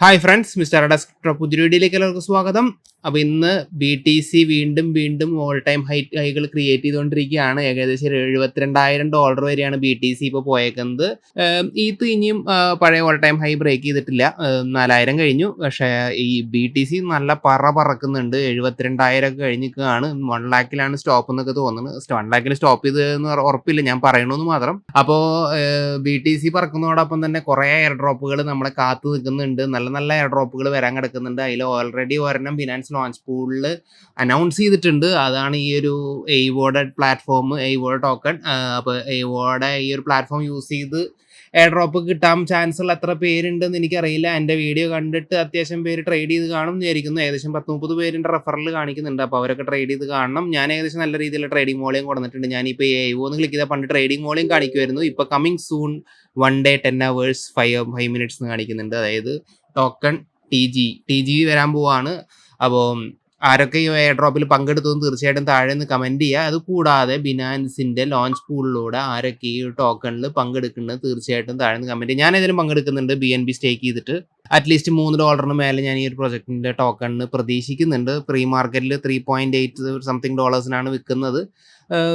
Hi friends mister desktop പുതിയ വീഡിയോയിലേക്ക് എല്ലാവർക്കും സ്വാഗതം. അപ്പോൾ ഇന്ന് ബി ടി സി വീണ്ടും വീണ്ടും ഓൾ ടൈം ഹൈ ഹൈകൾ ക്രിയേറ്റ് ചെയ്തുകൊണ്ടിരിക്കുകയാണ്. ഏകദേശം എഴുപത്തിരണ്ടായിരം ഡോളർ വരെയാണ് ബി ടി സി ഇപ്പോൾ പോയേക്കുന്നത്. ഇത് ഇനിയും പഴയ ഓൾ ടൈം ഹൈ ബ്രേക്ക് ചെയ്തിട്ടില്ല. നാലായിരം കഴിഞ്ഞു. പക്ഷേ ഈ ബി ടി സി നല്ല പറ പറക്കുന്നുണ്ട്. എഴുപത്തിരണ്ടായിരം ഒക്കെ കഴിഞ്ഞിരിക്കുകയാണ് വൺ ലാക്കിലാണ് സ്റ്റോപ്പ് എന്നൊക്കെ തോന്നുന്നത് വൺ ലാക്കിൽ സ്റ്റോപ്പ് ചെയ്തതെന്ന് ഉറ- ഉറപ്പില്ല. ഞാൻ പറയണമെന്ന് മാത്രം. അപ്പോൾ ബി ടി സി പറക്കുന്നതോടൊപ്പം തന്നെ കുറേ എയർ ഡ്രോപ്പുകൾ നമ്മളെ കാത്തു നിൽക്കുന്നുണ്ട്. നല്ല നല്ല എയർ ഡ്രോപ്പുകൾ വരാൻ കിടക്കുന്നുണ്ട്. അതിൽ ഓൾറെഡി ഒരെണ്ണം ഫിനാൻസ് ലോഞ്ച് പൂളിൽ അനൗൺസ് ചെയ്തിട്ടുണ്ട്. അതാണ് ഈ ഒരു എയ്വോർഡ് പ്ലാറ്റ്ഫോം എയ്വോർഡ് ടോക്കൺ അപ്പോൾ എയ്വോർഡ് ഈ ഒരു പ്ലാറ്റ്ഫോം യൂസ് ചെയ്ത് എയർ ഡ്രോപ്പ് കിട്ടാൻ ചാൻസ് ഉള്ള എത്ര പേരുണ്ടെന്ന് എനിക്കറിയില്ല. എന്റെ വീഡിയോ കണ്ടിട്ട് അത്യാവശ്യം പേര് ട്രേഡ് ചെയ്ത് കാണും വിചാരിക്കുന്നു. ഏകദേശം പത്ത് മുപ്പത് പേരിന്റെ റെഫറൽ കാണിക്കുന്നുണ്ട്. അപ്പോൾ അവരൊക്കെ ട്രേഡ് ചെയ്ത് കാണണം. ഞാൻ ഏകദേശം നല്ല രീതിയിൽ ട്രേഡിംഗ് മോളിയും കൊടുത്തിട്ടുണ്ട്. ഞാനിപ്പോൾ ഏ എന്ന് ക്ലിക്ക് ചെയ്താൽ പണ്ട് ട്രേഡിംഗ് മോളിയും കാണിക്കുമായിരുന്നു. ഇപ്പോൾ coming soon one day ten hours five five minutes കാണിക്കുന്നുണ്ട്. അതായത് token T G T G വരാൻ പോവാണ്. അപ്പോൾ ആരൊക്കെ ഈ എയർ ഡ്രോപ്പിൽ പങ്കെടുത്തു തീർച്ചയായിട്ടും താഴെ നിന്ന് കമന്റ് ചെയ്യുക അത് കൂടാതെ ബിനാൻസിന്റെ ലോഞ്ച് പൂളിലൂടെ ആരൊക്കെ ഈ ടോക്കണിൽ പങ്കെടുക്കുന്നത് തീർച്ചയായിട്ടും താഴെ നിന്ന് കമന്റ് ഞാൻ ഇതിലും പങ്കെടുക്കുന്നുണ്ട് ബി എൻ ബി സ്റ്റേക്ക് ചെയ്തിട്ട്. അറ്റ്ലീസ്റ്റ് മൂന്ന് ഡോളറിന് മേലെ ഞാൻ ഈ ഒരു പ്രൊജക്ടിന്റെ ടോക്കണിന് പ്രതീക്ഷിക്കുന്നുണ്ട്. പ്രീ മാർക്കറ്റിൽ ത്രീ പോയിന്റ് എയ്റ്റ് സംതിങ് ഡോളേഴ്സിനാണ് വിൽക്കുന്നത്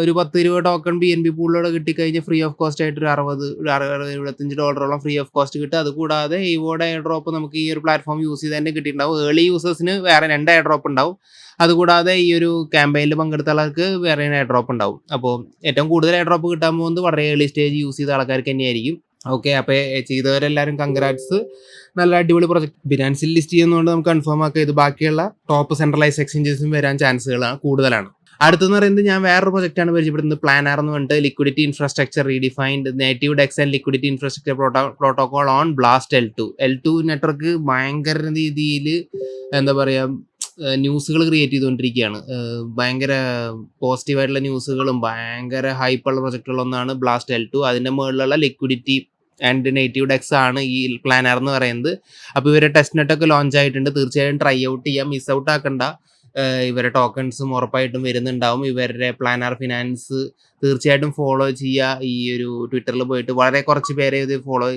ഒരു പത്ത് ഇരുപത് ടോക്കൺ ബി എൻ ബി പൂളിലൂടെ കിട്ടിക്കഴിഞ്ഞാൽ ഫ്രീ ഓഫ് കോസ്റ്റ് ആയിട്ട് ഒരു അറുപത് ഒരു അറുപത് എഴുപത്തഞ്ച് ഡോളറോളം ഫ്രീ ഓഫ് കോസ്റ്റ് കിട്ടും. അതുകൂടാതെ ഇവോടെ എയർ ഡ്രോപ്പ് നമുക്ക് ഈ ഒരു പ്ലാറ്റ്ഫോം യൂസ് ചെയ്ത് തന്നെ കിട്ടിയിട്ടുണ്ടാവും. ഏർലി യൂസേഴ്സിന് വേറെ രണ്ട് എയർ ഡ്രോപ്പ് ഉണ്ടാവും. അതുകൂടാതെ ഈ ഒരു ക്യാമ്പയിനിൽ പങ്കെടുത്ത ആൾക്ക് വേറെ എയർ ഡ്രോപ്പ് ഉണ്ടാവും. അപ്പോൾ ഏറ്റവും കൂടുതൽ എയർ ഡ്രോപ്പ് കിട്ടാൻ പോകുന്നത് വളരെ ഏർലി സ്റ്റേജ് യൂസ് ചെയ്ത ആൾക്കാർക്ക് തന്നെയായിരിക്കും. ഓക്കെ അപ്പോൾ ചെയ്തവരെല്ലാവരും കൺഗ്രാറ്റ്സ് നല്ല അടിപൊളി പ്രൊജക്ട് ബിനാൻസിൽ ലിസ്റ്റ് ചെയ്യുന്നതുകൊണ്ട് നമുക്ക് കൺഫേം ആക്കാം. ഇത് ബാക്കിയുള്ള ടോപ്പ് സെൻട്രലൈസ് എക്സ്ചേഞ്ചസും വരാൻ ചാൻസുകളാണ് കൂടുതലാണ്. അടുത്തെന്ന് പറയുന്നത് ഞാൻ വേറൊരു പ്രൊജക്റ്റാണ് പരിചയപ്പെടുന്നത് പ്ലാനാർ എന്ന് പറഞ്ഞിട്ട് liquidity infrastructure redefined native dex and liquidity infrastructure protocol on Blast L two L two network ഭയങ്കര രീതിയിൽ എന്താ പറയുക ന്യൂസുകൾ ക്രിയേറ്റ് ചെയ്തുകൊണ്ടിരിക്കുകയാണ്. ഭയങ്കര പോസിറ്റീവായിട്ടുള്ള ന്യൂസുകളും ഭയങ്കര ഹൈപ്പുള്ള പ്രൊജക്റ്റുകളൊന്നാണ് ബ്ലാസ്റ്റ് എൽ ടു അതിന്റെ മുകളിലുള്ള ലിക്വിഡിറ്റി ആൻഡ് നേറ്റീവ് ഡെക്സ് ആണ് ഈ പ്ലാനർ എന്ന് പറയുന്നത്. അപ്പോൾ ഇവരെ ടെസ്റ്റ് നെറ്റൊക്കെ ലോഞ്ച് ആയിട്ടുണ്ട്. തീർച്ചയായും ട്രൈ ഔട്ട് ചെയ്യാം. മിസ് ഔട്ട് ആക്കണ്ട. ഇവരെ ടോക്കൺസും ഉറപ്പായിട്ടും വരുന്നുണ്ടാവും. ഇവരുടെ പ്ലാനർ ഫിനാൻസ് തീർച്ചയായിട്ടും ഫോളോ ചെയ്യുക ഈ ഒരു ട്വിറ്ററിൽ പോയിട്ട് വളരെ കുറച്ച് പേരെ ഇത് ഫോളോ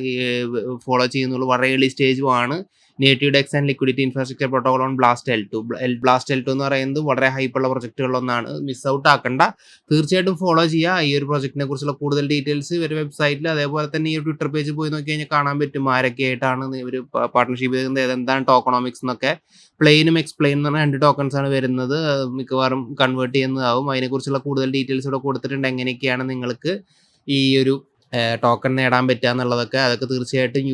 ഫോളോ ചെയ്യുന്നുള്ളൂ. വളരെ ഏർലി സ്റ്റേജും ആണ് native dex and liquidity infrastructure protocol on Blast L two Blast L two എന്ന് പറയുന്നത് വളരെ ഹൈപ്പുള്ള പ്രൊജക്ടുകളൊന്നാണ് മിസ് ഔട്ട് ആക്കണ്ട. തീർച്ചയായിട്ടും ഫോളോ ചെയ്യുക ഈ ഒരു പ്രൊജക്റ്റിനെ കുറിച്ചുള്ള കൂടുതൽ ഡീറ്റെയിൽസ് ഇവർ വെബ്സൈറ്റിൽ അതേപോലെ തന്നെ ഈ ഒരു ട്വിറ്റർ പേജ് പോയി നോക്കി കഴിഞ്ഞാൽ കാണാൻ പറ്റും ആരൊക്കെ ആയിട്ടാണ് ഇവർ പാർട്ട്ണർഷിപ്പ് ചെയ്തത് ഏതെന്താണ് ടോക്കണോമിക്സ് എന്നൊക്കെ. പ്ലെയിനും എക്സ്പ്ലെയിൻ എന്ന് പറഞ്ഞ രണ്ട് ടോക്കൺസ് ആണ് വരുന്നത്. മിക്കവാറും കൺവേർട്ട് ചെയ്യുന്നതാവും. അതിനെക്കുറിച്ചുള്ള കൂടുതൽ ഡീറ്റെയിൽസ് ഇവിടെ കൊടുത്തിട്ടുണ്ട്. എങ്ങനെയൊക്കെയാണ് നിങ്ങൾക്ക് ഈ ഒരു ടോക്കൺ നേടാൻ പറ്റുക എന്നുള്ളതൊക്കെ അതൊക്കെ തീർച്ചയായിട്ടും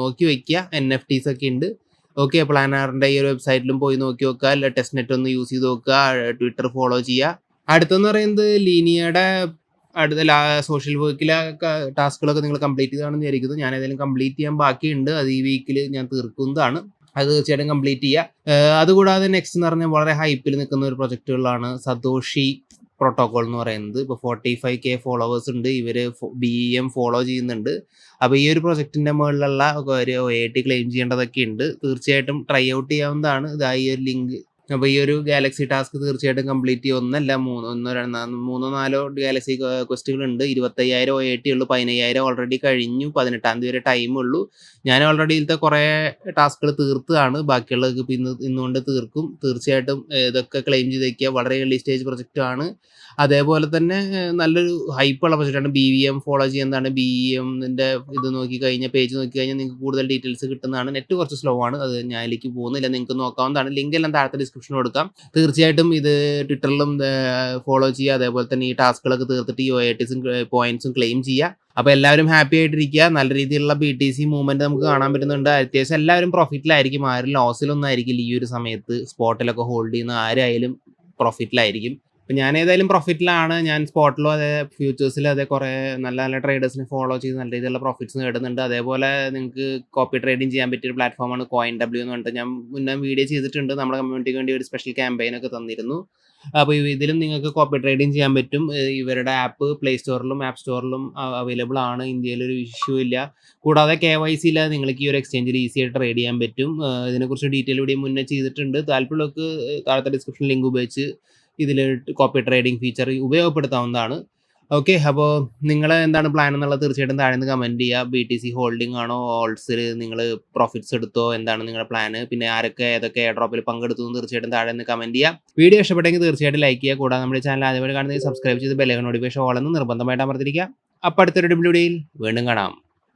നോക്കി വെക്കുക. എൻ എഫ് ടീസ് ഒക്കെ ഉണ്ട്. ഓക്കെ പ്ലാനാറിന്റെ ഈ ഒരു വെബ്സൈറ്റിലും പോയി നോക്കി നോക്കുക അല്ല ടെസ്റ്റ് നെറ്റ് ഒന്ന് യൂസ് ചെയ്ത് നോക്കുക. ട്വിറ്റർ ഫോളോ ചെയ്യുക. അടുത്തെന്ന് പറയുന്നത് ലീനിയയുടെ അടുത്ത സോഷ്യൽ വർക്കിലെ ടാസ്കുകളൊക്കെ നിങ്ങൾ കംപ്ലീറ്റ് ചെയ്താണെന്ന് വിചാരിക്കുന്നു. ഞാൻ ഏതായാലും കംപ്ലീറ്റ് ചെയ്യാൻ ബാക്കിയുണ്ട്. അത് ഈ വീക്കിൽ ഞാൻ തീർക്കുന്നതാണ്. അത് തീർച്ചയായിട്ടും കംപ്ലീറ്റ് ചെയ്യുക. അതുകൂടാതെ നെക്സ്റ്റ് എന്ന് പറഞ്ഞാൽ വളരെ ഹൈപ്പിൽ നിൽക്കുന്ന ഒരു പ്രൊജക്റ്റുകളാണ് സതോഷി പ്രോട്ടോകോൾ എന്ന് പറയുന്നത്. ഇപ്പോൾ ഫോർട്ടി ഫൈവ് കെ ഫോളോവേഴ്സ് ഉണ്ട്. ഇവർ ബി എം ഫോളോ ചെയ്യുന്നുണ്ട്. അപ്പോൾ ഈ ഒരു പ്രൊജക്റ്റിന്റെ മുകളിലുള്ള ഒരു എ ടി ക്ലെയിം ചെയ്യേണ്ടതൊക്കെ ഉണ്ട്. തീർച്ചയായിട്ടും ട്രൈ ഔട്ട് ചെയ്യാവുന്നതാണ്. ഇതാ ഈ ഒരു ലിങ്ക് അപ്പോൾ ഈ ഒരു ഗാലക്സി ടാസ്ക് തീർച്ചയായിട്ടും കംപ്ലീറ്റ് ചെയ്യും. ഒന്നല്ല മൂന്ന് മൂന്നോ നാലോ ഗാലക്സി ക്വസ്റ്റുകൾ ഉണ്ട് ഇരുപത്തയ്യായിരം ഒ എ ടി ഉള്ളൂ. പതിനയ്യായിരം ഓൾറെഡി കഴിഞ്ഞു. പതിനെട്ടാം തീയതി വരെ ടൈം ഉള്ളൂ. ഞാൻ ഓൾറെഡി ഇതിലത്തെ കുറേ ടാസ്കുകൾ തീർത്തതാണ് ബാക്കിയുള്ളത് ഇപ്പം ഇന്ന് ഇന്നുകൊണ്ട് തീർക്കും. തീർച്ചയായിട്ടും ഇതൊക്കെ ക്ലെയിം ചെയ്ത് വയ്ക്കുക വളരെ ഏർലി സ്റ്റേജ് പ്രൊജക്റ്റ് ആണ്. അതേപോലെ തന്നെ നല്ലൊരു ഹൈപ്പുള്ള പ്രൊജക്റ്റാണ് ബി വി എം ഫോളോ ചെയ്യുന്നതാണ്. ബി ഇ എമ്മിന്റെ ഇത് നോക്കി കഴിഞ്ഞാൽ പേജ് നോക്കി കഴിഞ്ഞാൽ നിങ്ങൾക്ക് കൂടുതൽ ഡീറ്റെയിൽസ് കിട്ടുന്നതാണ്. നെറ്റ് കുറച്ച് സ്ലോ ആണ്. അത് ഞാൻ അതിലേക്ക് പോകുന്നില്ല. നിങ്ങൾക്ക് നോക്കാവുന്നതാണ്. ലിങ്ക് എല്ലാം താഴത്തെ ഡിസ്ക്രിപ്ഷൻ കൊടുക്കാം. തീർച്ചയായിട്ടും ഇത് ട്വിറ്ററിലും ഫോളോ ചെയ്യുക. അതേപോലെ തന്നെ ഈ ടാസ്കുകളൊക്കെ തീർത്തിട്ട് ഈ ഒ ഐ ടിസും പോയിന്റ്സും ക്ലെയിം ചെയ്യുക. അപ്പോൾ എല്ലാവരും ഹാപ്പി ആയിട്ടിരിക്കുക. നല്ല രീതിയിലുള്ള ബി ടി സി മൂവ്മെന്റ് നമുക്ക് കാണാൻ പറ്റുന്നുണ്ട്. അത്യാവശ്യം എല്ലാവരും പ്രോഫിറ്റിലായിരിക്കും ആരും ലോസിലൊന്നും ആയിരിക്കില്ല. ഈ ഒരു സമയത്ത് സ്പോട്ടിലൊക്കെ ഹോൾഡ് ചെയ്യുന്ന ആരായാലും പ്രോഫിറ്റിലായിരിക്കും അപ്പം ഞാൻ ഏതായാലും പ്രോഫിറ്റിലാണ് ഞാൻ സ്പോട്ടിലും അതേ ഫ്യൂച്ചേഴ്സിലും അതേ കുറേ നല്ല നല്ല ട്രേഡേഴ്സിനെ ഫോളോ ചെയ്ത് നല്ല രീതിയിലുള്ള പ്രോഫിറ്റ്സ് നേടുന്നുണ്ട്. അതേപോലെ നിങ്ങൾക്ക് കോപ്പി ട്രേഡിംഗ് ചെയ്യാൻ പറ്റിയ പ്ലാറ്റ്ഫോമാണ് കോയിൻ ഡബ്ല്യൂ എന്ന് പറഞ്ഞിട്ട്. ഞാൻ മുന്നേ വീഡിയോ ചെയ്തിട്ടുണ്ട്. നമ്മുടെ കമ്മ്യൂണിറ്റിക്ക് വേണ്ടി ഒരു സ്പെഷ്യൽ ക്യാമ്പയിൻ ഒക്കെ തന്നിരുന്നു. അപ്പോൾ ഇതിലും നിങ്ങൾക്ക് കോപ്പി ട്രേഡിംഗ് ചെയ്യാൻ പറ്റും. ഇവരുടെ ആപ്പ് പ്ലേ സ്റ്റോറിലും ആപ്പ് സ്റ്റോറിലും അവൈലബിൾ ആണ്. ഇന്ത്യയിൽ ഒരു ഇഷ്യൂ ഇല്ല. കൂടാതെ കെ വൈ സി ഇല്ലാതെ നിങ്ങൾക്ക് ഈ ഒരു എക്സ്ചേഞ്ചിൽ ഈസി ആയിട്ട് ട്രേഡ് ചെയ്യാൻ പറ്റും. ഇതിനെക്കുറിച്ച് ഡീറ്റെയിൽ ഇവിടെ മുന്നേ ചെയ്തിട്ടുണ്ട്. താല്പര്യമുള്ളവർക്ക് താഴത്തെ ഡിസ്ക്രിപ്ഷൻ ലിങ്ക് ഉപയോഗിച്ച് ഇതിൽ കോപ്പി ട്രേഡിംഗ് ഫീച്ചർ ഉപയോഗപ്പെടുത്താവുന്നതാണ്. ഓക്കെ അപ്പോൾ നിങ്ങൾ എന്താണ് പ്ലാൻ എന്നുള്ളത് തീർച്ചയായിട്ടും താഴെ നിന്ന് കമന്റ് ചെയ്യുക ബി ടി സി ഹോൾഡിംഗ് ആണോ ഓൾസിൽ നിങ്ങൾ പ്രോഫിറ്റ്സ് എടുത്തോ എന്താണ് നിങ്ങളുടെ പ്ലാന് പിന്നെ ആരൊക്കെ ഏതൊക്കെ ഡ്രോപ്പിൽ പങ്കെടുത്തു എന്ന് തീർച്ചയായിട്ടും താഴെ നിന്ന് കമന്റ് ചെയ്യുക വീഡിയോ ഇഷ്ടപ്പെട്ടെങ്കിൽ തീർച്ചയായിട്ടും ലൈക്ക് ചെയ്യുക. കൂടാതെ നമ്മുടെ ചാനൽ ആദ്യമായി കാണുന്നത് സബ്സ്ക്രൈബ് ചെയ്ത് ബെല്ലൈക്കൺ നോട്ടിഫിക്കേഷൻ ഓളെന്ന് നിർബന്ധമായിട്ട് അമർത്തിരിക്കുക അപ്പോൾ അടുത്തൊരു വീഡിയോയിൽ വീണ്ടും കാണാം.